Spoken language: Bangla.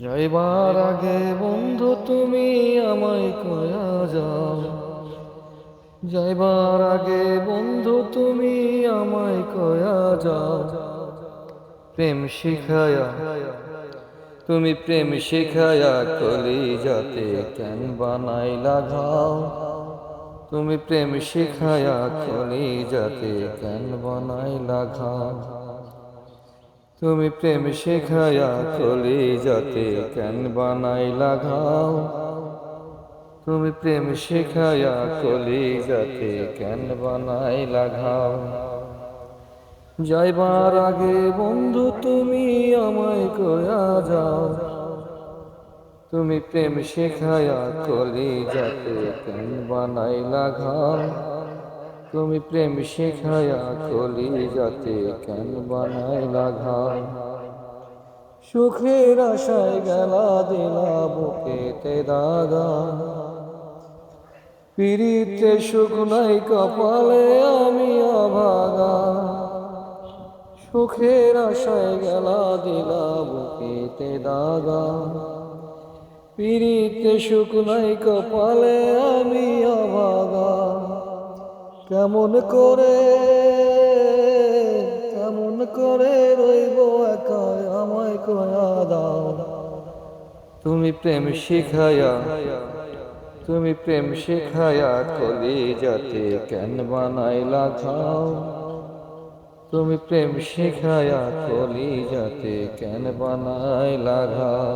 যাইবার আগে বন্ধু, তুমি আমায় কয়া যাও। যাইবার আগে বন্ধু, তুমি আমায় কয়া যাও। প্রেম শিখায়া, তুমি প্রেম শিখায়া কলি যাতে কেন বানাই লাগাও তুমি প্রেম শিখায়া কলি যাতে কেন বানাই লাগাও তুমি প্রেম শেখায়া কলি যাতে কেন বানাইলা ঘাও তুমি প্রেম শেখায়া কলি যাতে কেন বানাইলা ঘাও যাইবার আগে বন্ধু, তুমি আমায় কয়া যাও। তুমি প্রেম শেখায়া কলি যাতে কেন বানাইলা লাগাও? তুমি প্রেম শেখায়া কলি যাতে কেন বানাই লাগাও সুখের আশায় গেলা দিলা বুকেতে দাগা। পিড়িতে সুখ নাই, কপালে আমি অভাগা। সুখের আশায় গেলা দিলা বুকেতে দাগা। পিড়িতে সুখ নাই, কপালে আমি অভাগা। কেমন করে কেমন করে রইব একা আমায় কয়া দাও। তুমি প্রেম শিখায়া, তুমি প্রেম শিখায়া কলি যাতে কেন বানাই লাগাও তুমি প্রেম শিখায়া কলি যাতে কেন বানাই লাগাও